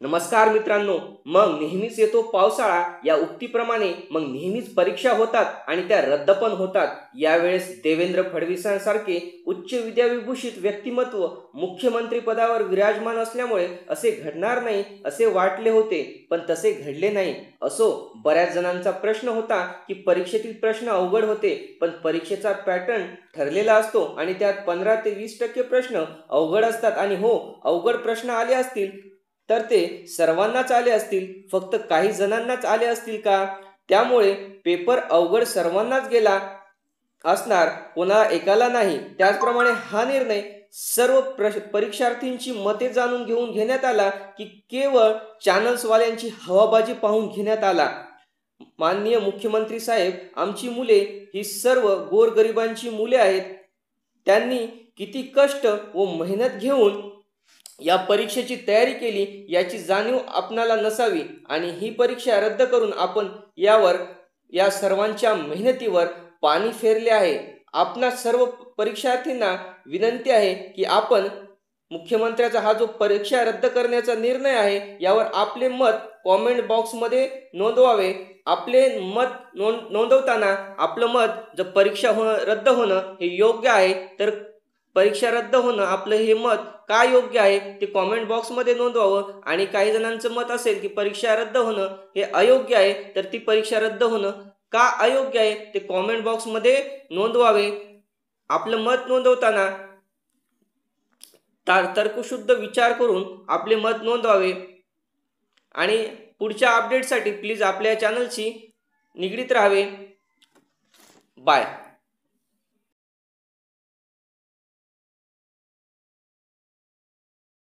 नमस्कार मित्रांनो मग नेहमीच येतो पावसाळा. या उक्तीप्रमाणे मग नेहमीच परीक्षा होतात आणि त्या रद्द पण होतात. यावेळेस देवेंद्र फडणवीसांसारखे उच्च विद्याविभूषित व्यक्तिमत्व मुख्यमंत्री पदावर विराजमान असल्यामुळे असे घडणार नाही असे वाटले होते पण तसे घडले नाही. असो बऱ्याच जणांचा प्रश्न होता की परीक्षेतील प्रश्न अवघड होते पण परीक्षेचा पॅटर्न ठरलेला असतो आणि त्यात पंधरा ते वीस टक्के प्रश्न अवघड असतात. आणि हो अवघड प्रश्न आले असतील तर ते सर्वांनाच आले असतील फक्त काही जणांनाच आले असतील का? त्यामुळे पेपर अवघड सर्वांनाच गेला असणार कोणाला एकाला नाही. त्याचप्रमाणे हा निर्णय सर्व परीक्षार्थींची मते जाणून घेऊन घेण्यात आला की केवळ चॅनल्सवाल्यांची हवाबाजी पाहून घेण्यात आला. माननीय मुख्यमंत्री साहेब आमची मुले ही सर्व गोरगरिबांची मुले आहेत. त्यांनी किती कष्ट व मेहनत घेऊन या परीक्षेची तयारी केली याची जाणीव आपणाला नसावी आणि ही परीक्षा रद्द करून आपण यावर या सर्वांच्या मेहनतीवर पाणी फेरले आहे. आपणा सर्व परीक्षार्थींना विनंती आहे की आपण मुख्यमंत्र्याचा हा जो परीक्षा रद्द करण्याचा निर्णय आहे यावर आपले मत कॉमेंट बॉक्समध्ये नोंदवावे. आपले मत नोंद नोंदवताना आपलं मत जर परीक्षा होणं रद्द होणं हे योग्य आहे तर परीक्षा रद्द होणं आपलं हे मत का योग्य आहे ते कॉमेंट बॉक्समध्ये नोंदवावं. आणि काही जणांचं मत असेल की परीक्षा रद्द होणं हे अयोग्य आहे तर ती परीक्षा रद्द होणं का अयोग्य आहे ते कॉमेंट बॉक्समध्ये नोंदवावे. आपलं मत नोंदवताना तर्कशुद्ध विचार करून आपले मत नोंदवावे. आणि पुढच्या अपडेटसाठी प्लीज आपल्या चॅनलशी निगडीत राहावे. बाय